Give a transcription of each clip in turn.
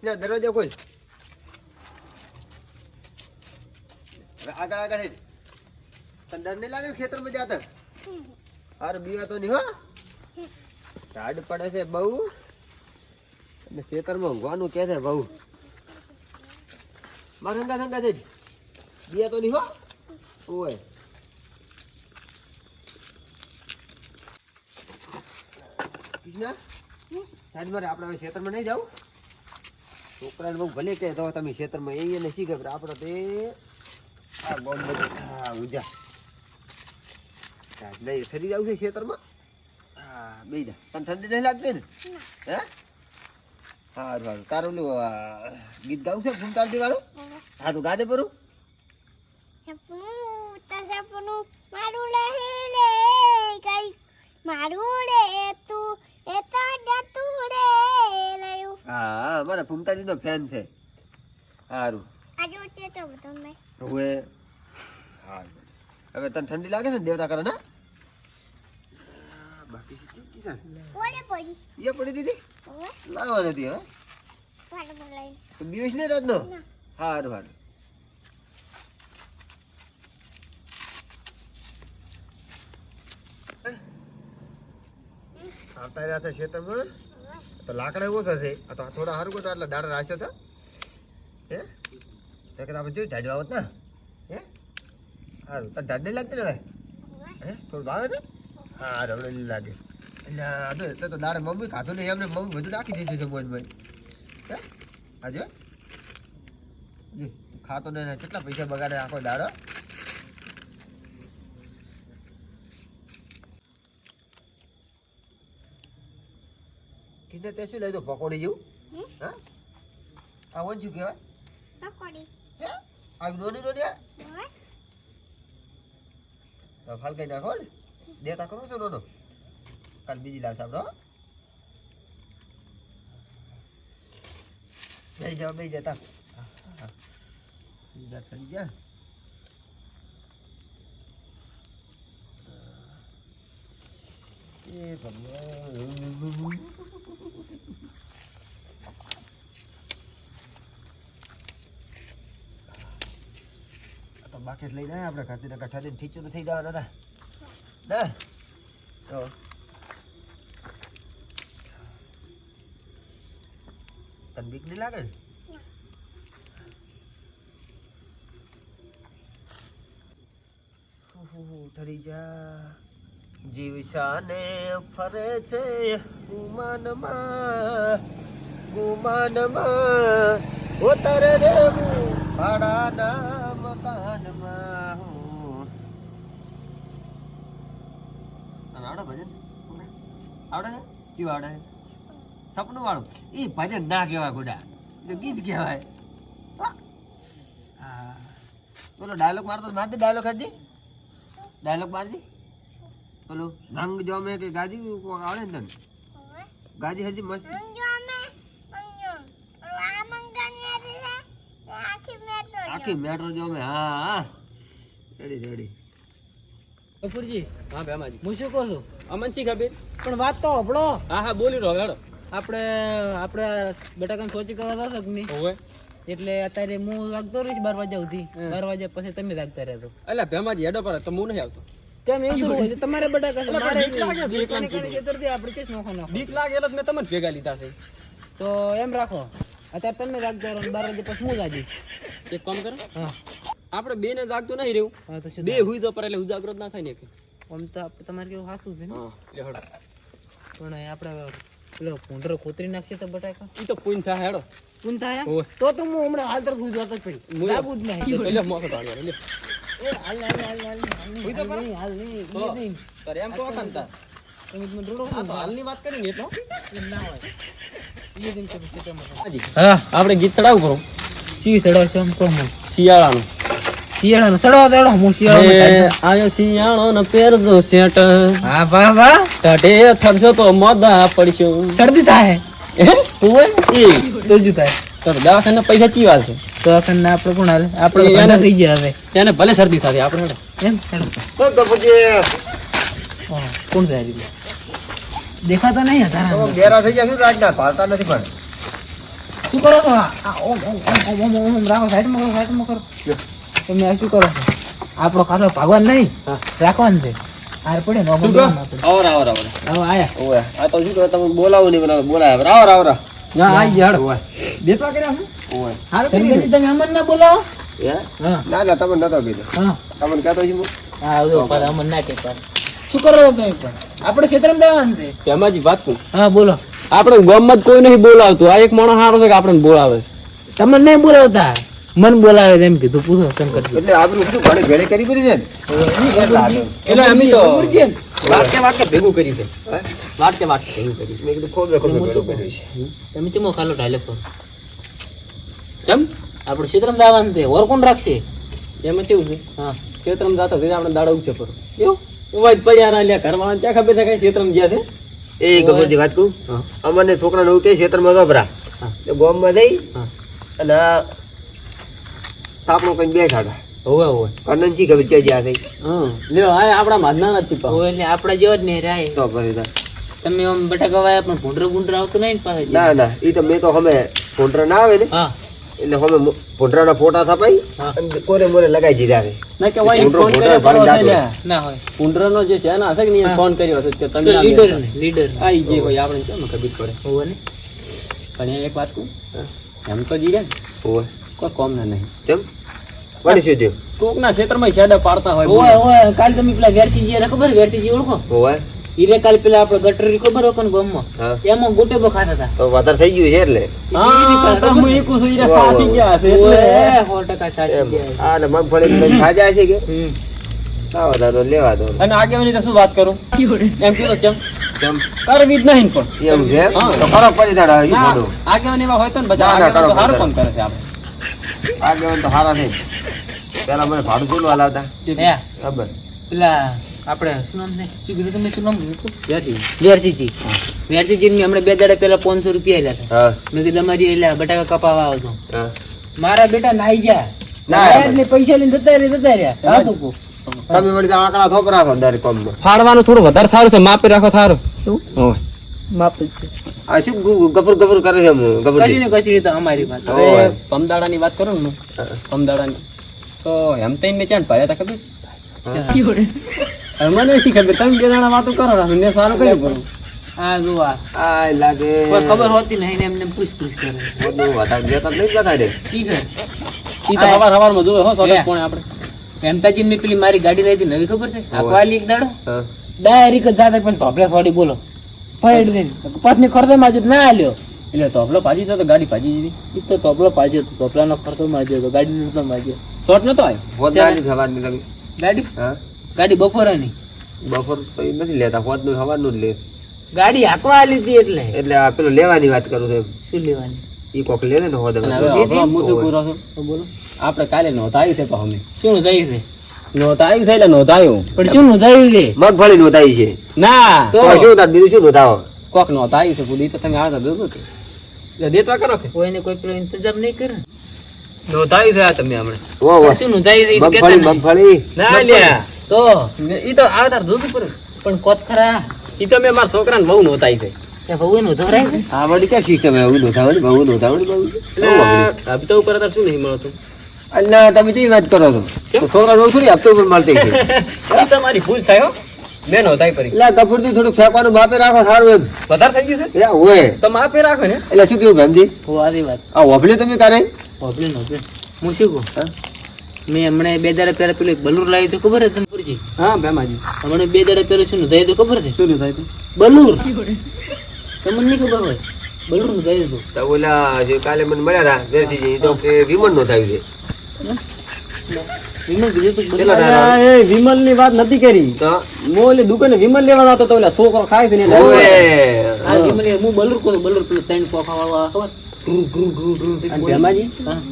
કિસના દરવાજો ખોલ. હવે આગળ આગળ હેડ. તને ડર નહીં લાગે ખેતરમાં જાતા? હાર બીવા તો નહીં હો. ટાઢ પડે છે બહુ. અને ખેતરમાં ઊંઘવાનું કે છે બહુ. માર સંગા સંગા છે બીયા તો નહીં હો ઓય સાઈડ મારે આપણે હવે ખેતરમાં નહીં જાવ? છોકરાને બહુ ભલે કે તો તમે ખેતરમાં એ નથી પણ આપણે તે આ બોમ્બ હા ઉજા. નહીં ફરી જાવ છે ખેતરમાં? હા બે જા. તને ઠંડી નહીં લાગતી ને? હે? સારું સારું. તારું ઓલું ગીત ગાવું છે ફૂમતાલતી વાળું હા. તું ગાદે પરું? મારું નહીં રે કઈ મારું રે તું એ તો રે. હા મારા ફૂમતાજીનો ફેન છે. સારું હવે હવે તને ઠંડી લાગે છે ને દેવતા કરે ને બાકી પડી? દીધી? લાવવા નથી હવે બીસ ને રાતનો? ના. સારું સારું આવતા રહ્યા હતા ખેતરમાં. તો લાકડા ઓછા આ તો થોડા સારું કરતા, એટલે દાડા રાખશે હતા હે? તો આપણે જોઈ ઢાડવા આવત ને? હે? સારું. તાર ઢાડ નહીં લાગતી ને ભાઈ? હે? થોડું ભાવે છે હા, રવડે નહીં લાગે. એટલે તો તો દાડે મમ્મી ખાધું નહીં, એમને મમ્મી બધું નાખી દીધું છે મોજભાઈ હે? આજે? ખાતો નહીં કેટલા પૈસા બગાડે આખો દાડો? કીધે તે શું લઈ દો પકોડી જેવું હમ? હા આ વન શું કહેવાય પકોડી હે આવી નોની નોની આ? હવે તો ફાલ કઈ નાખો ને દેતા કરો છો નોનો કાલ બીજી લાવશે આપણો હો? બેસી જાઓ બેસી જતા બીજા થઈ ગયા એ ભગવાન આ તો બાકી જ લઈને આવ્યા આપણે ઘરથી નકર ઠંડીને ઠીચું થઈ જવાના ને ને તો તને બીક નહીં લાગે ને થરી જા જીવ શાને ફરે છે ગુમાનમાં ગુમાનમાં. ઉતર રે હું ભાડાના મકાનમાં આવડે ભજન? આવડે છે? આવડે સપનું વાળું? એ ભજન ના કહેવાય ગોડા. ગીત કહેવાય. પેલો ડાયલોગ મારતો ના ડાયલોગ હજી. ડાયલોગ મારજી. પેલું રંગ જોમે કે ગાજી આવે આવડે ને તને? ગાજી હરજી મસ્ત. આખી મેટો આખી મેટ્રો જોમે હા હા. રેડી રેડી કપૂરજી હા ભેમાજી હું શું કહું છું? અમન શી ખબર? પણ વાત તો હબળો હા હા બોલી રહ્યો હેડો. આપણે આપણે બટાકાને સોચી કરવા દો કે નહીં? હોવે. એટલે અત્યારે હું વાગતો રહીશ બાર વાગ્યા સુધી. બાર વાગ્યા પછી તમે લાગતા રહેતો એટલે ભેમાજી હેડો પર તો હું નહીં આવતો. કેમ એવું થોડું હોય તમારે બધા બીક લાગે છે, એકલાને એકલાને કીધું. ખેતરથી આપણે ચેસ નોખો નોખો. બીક લાગે એટલે મેં તમને ભેગા લીધા છે. તો એમ રાખો અત્યારે તમે વાગતા રહો બાર વાગે પછી હું જાગીશ? એક કામ કરો. હા. આપણે બે ને જાગતું નહીં રહ્યું હા તો બે હુઈ તો પર એટલે ઉજાગરો ના થાય ને કે આમ તો તમારે કેવું સાચું છે ને? હા લે પણ આપણે પેલો ભૂંડરો કોતરી નાખશે તો બટાકા? એ તો પૂન થાય હેડો. પૂન થાય તો તો હું હમણાં હાલ તરફ હું જોતો જ પડી. હું લાગુ જ નહીં. એટલે મોસો લે. તો તો તો આપણે ગીત ચડાવું કરો ચી સડો છે એમ કહો મને. શિયાળાનું. શિયાળાનો? સડો તેડો હું શિયાળાનો એ આયો શિયાળો ને પહેરજો સેટ હા વાહ વાહ. ટાઢે થરશો તો મોદા પડશો. શરદી થાય. હોય? એ તો જ થાય. તો દવાખાના પૈસા તો અખંડ આપણે કોણ હાલે? આપણે એને- થઈ ગયા હવે. એને ભલે શરદી થતી આપણે એમ? હેડો. તો પછી કોણ? જાય રીતે દેખાતા નહીં હતા તો ઘેરા થઈ જશું રાજના ભાળતા નથી પણ. શું કરો તો આ- આ ઓમ ઓમ ઓમ ઓમ ઓમ ઓમ રાખો સાઈડમાં કરો સાઈડમાં કરો. તમે આ શું કરો આપણો કાલો ભાગવાન નહીં રાખવાનું છે. આર પડે ને ઓમ ઓમ ઓમ. આપણે. આવો આવો આવો આયા. ઓય આ તો શું તમે બોલાવો નહીં બોલાવો બોલાવે રાવ રાવ રાવો ના આઈ ગયા હાલો. દેતવા કર્યા છે? ઓય તમે અમન ના બોલાવો ના ના તમે નતો કીધું. તમને કહેતો છું આવજો પર અમન ના કે પર શું કરો તમે પણ? આપણે ક્ષેત્રમાં દેવાનું છે. તેમાંથી વાત કરું. હા બોલો. આપણે ગામમાં કોઈ નહીં બોલાવતું. આ એક માણસ સારો છે કે આપણને બોલાવે. તમને નહીં બોલાવતા? મન બોલાવે છે એમ કીધું. પૂછો શંકર એટલે આપણું શું ઘણી ભેળે કરી પડી છે ને? એટલે અમે તો? વાટકે વાટકે ભેગું કરી છે? વાટકે વાટકે ભેગું કરી છે. મેં કીધું ખોબે ખોબે શું કર્યું છે. તમે ચમો ખાલો ઢાલે પર ચમ? આપણે ક્ષેત્રમાં દેવાનું તે ઓર કોણ રાખશે. એમાં કેવું છે? હા. ક્ષેત્રમાં જાતો કીધા આપણે દાડો ઉછે પર એવું? ઉવાજ પડ્યા રહ્યા લ્યા ઘરમાં ત્યાં ખબર છે કઈ ક્ષેત્રમાં ગયા છે? એ ગબરજી વાત કહું. અમને છોકરાને એવું કે ખેતરમાં ગભરા. એટલે ગામમાં જઈ અને આપણો કંઈક બેઠા હતા. હોવે હોવે. કનન ખબર ક્યાં જ્યાં થઈ હા લ્યો હા આપણા માધના નથી. એટલે આપણા જેવા જ નહીં રાય તો તમે આમ બટાકા વાયા પણ ભૂંડરો ભૂંડરો આવતો નહીં ને પાછા ના ના એ તો મેં તો અમે ભૂંડરા ના આવે ને. હા. એટલે હવે મો- ભૂંડરાના ફોટા છપાઈ કોરે મોરે લગાઈ દીધા છે. ના કે ભાઈ ભૂંડરો- ફોન કર્યો. લ્યા. ના હોય. કુંડરાનો જે છે ને હશે કે નહીં ફોન કર્યો હશે કે તમે લીડર લીડર આઈ જે કોઈ આપણે કેમ ખબર પડે? હોવે ને. પણ એ એક વાત કહું એમ તો જીરે ને. ઓય કોઈ કોમ ના નહીં. ચમ વાડી છે દેવ કોકના ક્ષેત્રમાં શેડા પાડતા હોય ઓય ઓય કાલ તમે પેલા વેરસીજી એને ખબર વેરસીજી ઓળખો? ઓય હીરે કાલ પેલા આપણે ગટરી ખબર હોય કોને ગામમાં? એમાં ગોટે બો ખાતા હતા. તો વધારે થઈ ગયું છે એટલે? હા તો એકું સાસી ગયા એટલે. ગયા. ને મગફળી ખાજા છે કે? હમ. ના વધારે તો લેવા દો. અને આગેવાની તો શું વાત કરું? એમ કીધું ચમ. ચમ. કરવી જ નહીં પણ. એમ છે તો ખરાબ પડી દાડા આગેવાની એવા હોય તો ને ના, બધા આગેવાન તો કરો, સારું કામ કરે છે આપણે. આગેવાન તો હારા છે. પેલા મને ભાડું હલાવતા. ખબર? પેલા આપણે. શું કીધું તમે શું નામ વેરસીજી વેરસીજી ને હમણાં બે દાડા પહેલા પાંચસો રૂપિયા લેતા હતા. મેં કીધું અમારી એટલે બટાકા કપાવા આવો છો. મારા બેટા નાઈ નહીં, પૈસા લઈને જતા રહ્યા જતા રહ્યા. હા. તો કહું. તમે વળી આંકડા થોપરા છો દરેક કોમમાં. ફાડવાનું થોડું વધારે સારું છે માપી રાખો સારું. હોય. માપ છે. આ શું ગફુર ગફુર કરે છે એમ કચરી ને કચરી તો અમારી વાત. હવે પમદાડાની વાત કરું ને પમદાડાની તો એમ તો મેં ક્યાં ભર્યા હતા ખબર? મને શી ખબર? તમે બે જણા વાતો કરો ને મેં સારું કર્યું કરું આ જો આ. લાગે. ખબર હોતી નહીં ને એમને પૂછ પૂછ કરે બધું નહીં ઠીક હે ઈ તો હવાર હવારમાં જોવે હો લે. કોણ આપણે. મમતાજી મેં પેલી મારી ગાડી લઈ હતી નવી ખબર છે? હોવે. આખવાલી એક દાડો? ડાયરેક જાતે પણ ધોપલે થોડી બોલો. ફાઈડ દે પાછની ખર્ચો માજે ના આલ્યો. એટલે તોપલો પાજી ભાજી તો ગાડી પાજી દીધી ઈ તો તોપલો પાજી તો ધોપલાનો ખર્ચો માજ્યો તો ગાડી નતો માજ્યો. શોર્ટ નતો આવ્યો? ગાડી? હા. ગાડી બપોરાની? બપોર તો એ નથી લેતા હોદનું સવારનું જ લે. ગાડી હાંકવા લીધી એટલે? એટલે આ પેલો લેવાની વાત કરું છું શું લેવાની? ઈ કોક લે ને હોદ હું શું પૂરો છું. બોલો. આપણે કાલે નોંધાવી છે તો અમે. શું નોંધાયું છે? નોંધાવી છે એટલે નોંધાયું. પણ શું નોંધાયું છે? મગફળી નોંધાઈ છે. ના. તો શું તાર બીજું શું નોંધાવો? કોક નોંધાવી છે પૂરી તો તમે આ દો કે એટલે દેતવા કરો કે? કોઈને કોઈ પેલો ઇંતજામ નહીં કરે. ને. નોંધાવી છે આ તમે હમણાં. વો વો શું નોંધાયું છે? મગફળી મગફળી. ના લ્યા. તો ઈ તો આવતા જોતું પડે પણ કોત ખરા? ઈ તો મેં મારા છોકરાને બહુ નોતા છે. ત્યાં ભગવાન નોંધવરાય છે? આ વળી ક્યાં સિસ્ટમ નોંધાવવાની બહુ નોંધાવવાની બહુ બહુ એટલે હપ્તા ઉપર અત્યારે શું નહીં મળતું? અલ્લા તમે કેવી વાત કરો છો? તો છોકરા રોજ થોડી હપ્તો ઉપર મળતી છે. તમારી ભૂલ થાય હો. મેં નોંધાઈ પડી. એટલે કપૂરથી થોડું ફેંકવાનું માપે રાખો સારું એમ. વધારે થઈ ગયું છે? એટલે હોય તો માપે રાખો ને. એટલે શું કેવું ભેમજી? હો આરી વાત. આ હોભળ્યું તમે તારે? હોભળી નહોતું. હું શું કહું? હા? મેં હમણાં બે દાડા પહેલા પેલું એક બલૂર લાવ્યું હતું ખબર છે તને? હા બેમાજી હમણાં બે દાડા પહેલા શું નોંધાયું હતું ખબર છે? શું નોંધાઈ બલૂર. તમને નહીં ખબર હોય? બલૂર નોંધાયું હતું. તો ઓલા જે કાલે મને મળ્યા હતા વેરજીજી, ઈ તો કે છે. વિમલ તું? એ વિમલની વાત નથી કરી. તો? ઓલી દુકાને વિમલ લેવા જતો તો ઓલા છોકરો ખાય છે ને હું બલૂર કહું બલૂર પેલું ત્રણ પોખા વાળો ખબર? તે.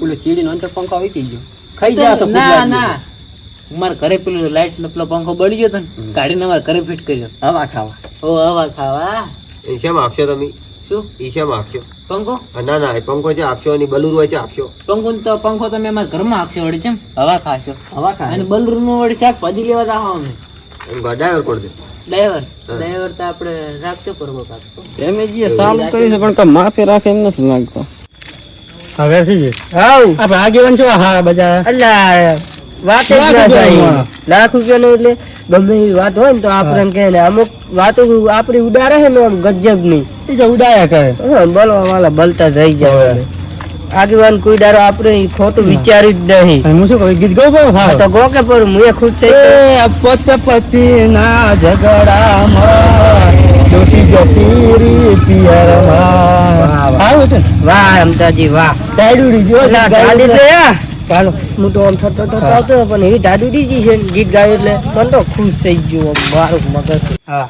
પેલો ચીડીનો અંતર પંખો વીકી ગયો. ખાઈ જા તો ના ના. મારા ઘરે પેલું લાઈટ નો પેલો પંખો બળી ગયો તો ને કાઢીને મારા ઘરે ફિટ કર્યો. હવા ખાવા. ઓ હવા ખાવા. ઈશા આપશો તમે? શું? ઈશા આપશો? પંખો? ના ના પંખો છે આપશો અને બલુર હોય છે આપશો. પંખો ને તો પંખો તમે અમારા ઘરમાં હાંકશો વળી છે હવા ખાશો. હવા ખા અને બલુરનું વળી શાકભાજી લેવા જાઓ અમે. એમ ડ્રાઈવર કોણ દે ડ્રાઈવર. ડ્રાઈવર તો આપણે રાખજો કરવો કાકો એમ જે સારું કરી છે પણ માપે રાખે એમ નથી લાગતો હવે છે? હાઉ આપણે આગેવાન છો? હા બધા. અલ્લા વાત લાખ ના રૂપિયાનું થાય. માણસ. લાખ રૂપિયાનું એટલે ગમે એવી વાત હોય ને તો આપણે એમ કહે અમુક વાતો આપણી ઉડાડે છે ને આમ ગજબ એ તો ઉડાયા કરે. બોલવા વાળા બોલતા રહી જાય આગેવાન કોઈ દાડો આપણે ખોટું વિચારી જ નહીં. હું શું કહું? ગીત પણ હા, તો ગો કે પર હું એ ખુદ છે. પચ પછી ના ઝઘડામાં દોષી જતી રી પિયરમાં. સારું વાહ અમતાજી વાહ. છે આ. ચાલો હું. તો આમ થતો આવતો પણ એ દાદુ છે ગીત ગાય એટલે મને તો ખુશ થઈ ગયો મારું મગજ. હા.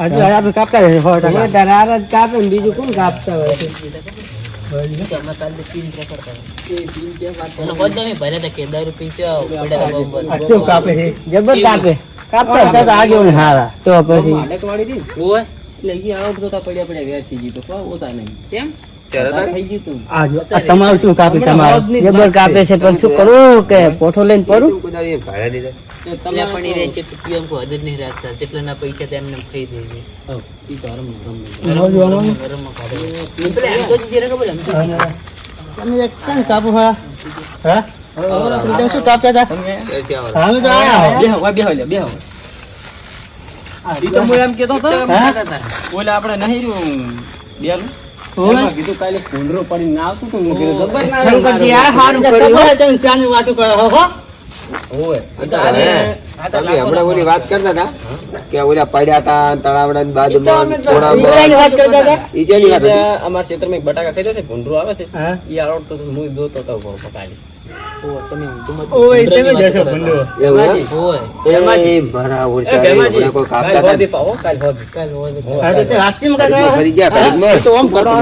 હજુ આપણે કાપતા રહેશે સો ટકા. દરાર જ કાપે ને બીજું કોણ કાપતા હોય? જબર કાપે કાપતા આગળ હારા. તો પછી? એટલે પડ્યા પડ્યા ઓછા નહીં. કેમ? થઈ ગયું તું આ જો, આ તમારું શું કાપે? તમારું જબર કાપે છે. પણ શું કરવું કે પોઠો લઈને પડું તો તમારે- હઉ, ઈ તો હરમ હરમ તમે એક કાંઈ કાપો હા? હા? તમે શું કાપતા હતા? તમે હાલ તો આયા. બેહો, બેહો બેહો. ઈ તો હું એમ કેતો તો? ઓલા આપણે નહીં રહ્યું બેલું? કીધું કાલે ભૂંડરો પડીને ના આવતું હતું, મેં જબર ના આવ્યું શંકરજી આ મારું. સારું કર્યું તમે ચાની વાતો કરો હો? હમણાં ઓલી કરતા હતા કે ઓલા પડ્યા હતા તળાવડા? ઈ અમારા ક્ષેત્રમાં એક બટાકા ખાઈ છે ભૂંડરો આવે છે. એ ઈ આવડતો તો હું જોતો હતો બહુ ઓય, તમે જશો ભંડો. એવું એ બરાબર છે. કોઈ કાપતા કાલ પાવો, કાલ હોદી. તે હાથથી કાંઈ ગયા, તો આમ કરતો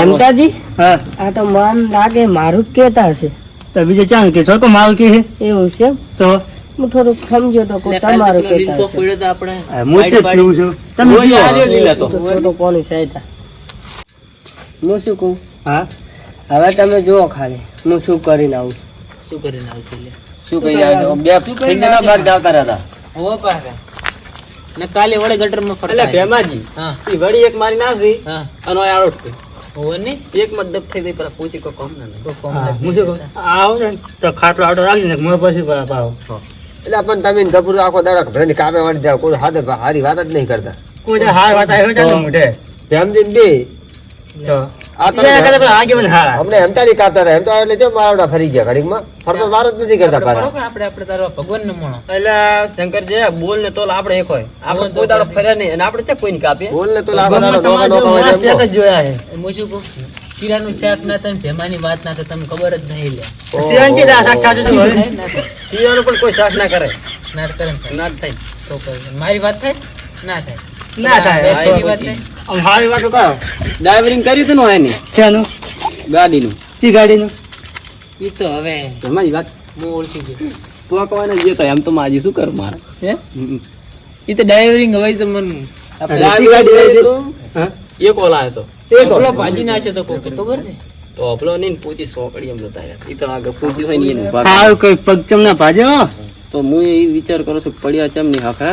હેમતાજી હા. આ તો મન લાગે મારું કેતા હશે. તો બીજે ચાલ કે છોકરો મારું કે એવું છે તો? હું થોડુંક સમજો તો તમારું કેતા હું જ પીવું છું તમે લીલા તો. તો કોની સહાયતા હું. શું કહું? હા. હવે તમે જુઓ ખાલી હું શું કરીને આવું શું કહી રહ્યા છો? બે ફીંડના ભાગ ડાલતા રહેતા. કાલે વડે ગટરમાં ફરતા એટલે ભેમાજી ઈ વળી એક મારી નાખી અને ઓય આડોટતી. એક માં ડબ થઈ ગઈ પેલા પૂછી કોઈ કોમ ના. હા, હું શું કહું? આવો ને તો ખાટલો આડો રાખી ને મોં પછી પાવ એટલે પણ તમે ને આખો દાડો ભેની કામે વાળી જાઓ. કોઈ હાથે હારી વાત જ નહીં કરતા કોઈ હાર વાત આવ્યો છે ને મોઢે ભેમજી ને બે. તો આ તમે એના કરતા પેલા આગેવાન હારા. અમને હેમતાની કાપતા હતા. હેમતા એટલે જો મારાવડા ફરી ગયા ઘડીકમાં. ફરતો વાર જ નથી કરતા પાછા. એટલે શંકરજી બોલ ને તોલ આપણે એક હોય આપણે કોઈ દાડો ફર્યા નહીં અને આપણે ચા કોઈ કાપીએ બોલ ને તો લાખો દાડો તમારે નોખા જો નોખા હોય માણસ એમ એક જ જોયા છે. શીરાનું શાક ના થાય ભેમાની વાત ના થાય તમને ખબર જ નહીં લે શાક હવે. શિયાળો પણ કોઈ શાક ના કરે ના કરે ને થાય. ના થાય તો મારી વાત થાય ના થાય ના થાય. ભાઈની વાત આમ હારી વાતો કરો. ડ્રાઇવરિંગ કર્યું હતું ને એની? શેનું? ગાડીનું. શી ગાડીનું? ઈ તો હવે એમાં વાત. હું ઓળખી ગયો પોકવાને જે તો એમ તો માજી શું કરું મારે? હે? ઈ તો ડ્રાઈવરિંગ હવે તો મન ગાડી ગાડી? એક ઓલા હતો એક ઓલો. ભાજી નાખે તો કોક ખબર ને તો અપલો નહીં પૂછી સોકડી એમ જતા એ ઈ તો આગળ પૂછી હોય ને એનું ભાગ. કોઈ પગ ચમના ભાજ્યો તો હું એ વિચાર કરું છું પડ્યા ચમની હે?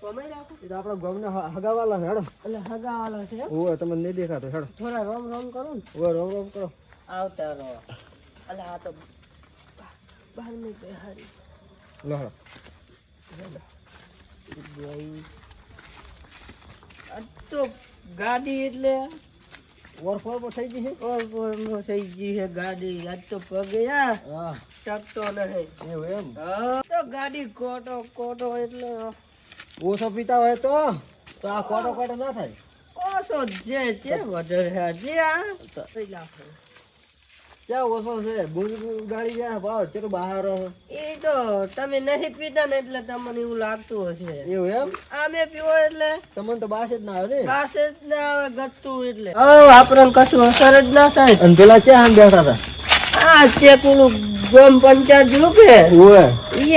કમાઈ રાખો. એટલે હગાવાલા છે એમ? થોડા રોમ રોમ કરું ને. આવતા રહો. અલે આ તો બહાર તો ગાડી એટલે ઓરફોરમાં થઈ ગઈ છે? ગાડી. આજ તો પગે આ ટકતો નહીં. એમ? તો ગાડી કોટો કોટો એટલે ઓછો પીતા હોય તો તો આ કોટો કોટો ના થાય. ઓછો જે છે વધારે જે આ. ક્યાં ઓછો છે? બુલ ગાડી જાય ભાવ ચેરો બહાર એ તો તમે નહીં પીતા ને એટલે તમને એવું લાગતું હશે. એવું એમ? આમે પીવો એટલે? તમને તો બાસ જ ના આવે ને? પાસે જ ના આવે ગટતું એટલે. હા આપણને કશું અસર જ ના થાય. અને પેલા ક્યાં આમ બેઠા હતા? આ ચેક ઓલું ગમ પંચાયત જો કે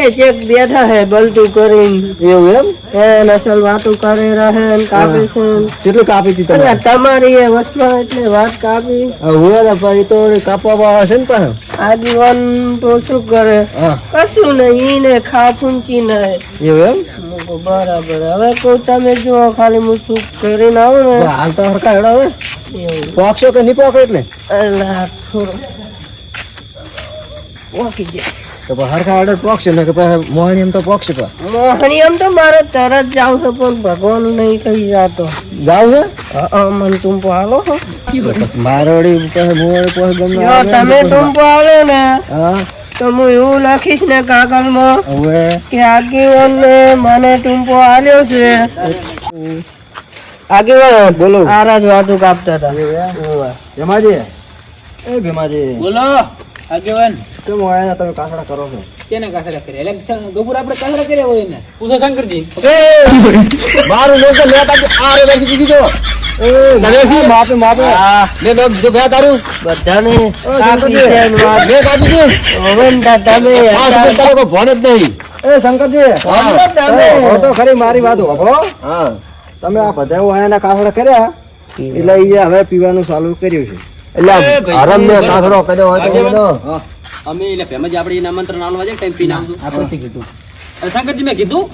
એ ચેક બેઠા હે બલટું કરીને. એવું એમ? હે અસલ વાતો કરે રહે ને કાપે છે. કેટલું કાપી હતી તમે તમારી એ વસ્તુ એટલે વાત કાપી. હવે પછી તો કાપવા વાળા છે ને પણ આજીવન તો શું કરે? કશું નહીં ને ખા ફૂંચી નહીં એવું એમ? બરાબર. હવે કોઈ તમે જો ખાલી હું શું કરીને આવું ને. હાલ તો હરકા હેડા હવે પોક્ષો કે નહીં પોક્ષો એટલે? થોડું ઓકી તો હરખા ઓર્ડર પોક્ષે ને કે પછી મોહણી એમ તો પોક્ષે પા મોહણી એમ તો મારે તરત જાવ છે પણ ભગવાન નહીં કહી જાતો જાવ છે હા મન ટૂંપો હાલો મારોડી પછી મોહણી પછી ગમે તમે તું પાલો ને તો હું એવું લખીશ ને કાગળમાં હવે કે આગેવાન મને ટૂંપો આલ્યો છે આગેવાન બોલો આરા જ વાતો કાપતા હતા ભેમાજી એ ભેમાજી બોલો આગેવાન કેમ આયા તમે કાસડા કરો છો? કેને કાસડા કરે એટલે ગોપુર આપણે કાસડા કર્યા હોય ને. પૂછો શંકરજી. મારું લોક તો લેતા આ રે લખી દીધી તો નરેશજી માપે માપે લે લે બીજો ભે તારું. બધાને કાપી શંકરજી. છે ને વાત. બે કાપી દે. હવે ને તા તમે આ સુધી તારો કોઈ ભણ જ નહીં. એ શંકરજી. હા. તો ખરી મારી વાત હોભળો હા. તમે આ બધા આયાના કાસડા કર્યા એટલે ઈ હવે પીવાનું ચાલુ કર્યું છે. એટલે હરમ ને કાસડો કર્યો હોય તો એનો અમે એટલે ફેમજી આપણે આમંત્રણ આલવા જાય ટાઈમ પીના આપણે કીધું. અરે શંકરજી મેં કીધું?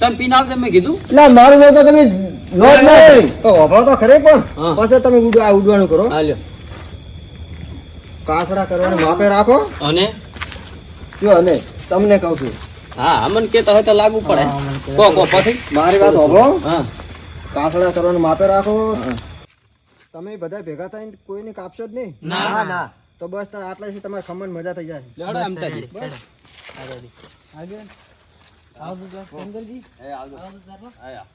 તમે પીને આવજો મેં કીધું? એટલે મારું તો તમે નો જ નહીં. તો તો ખરી પણ. પછી તમે ઉડ- ઉડવાનું કરો. હાલ્યો કાસડા કરવાનું માપે રાખો. અને? જો અને તમને કહું છું. હા અમન કેતા હોય તો લાગુ પડે. કો કો પછી. મારી વાત હોભળો હા. કાસડા કરવાનું માપે રાખો. તમે બધા ભેગા થઈને કોઈને કાપશો જ નહીં? ના ના. તો બસ આટલા છે તમારે ખમણ મજા થઈ જાય. લેવડો અમતાજી આગેવાન આવજો શંકરજી એ આવજો આયા.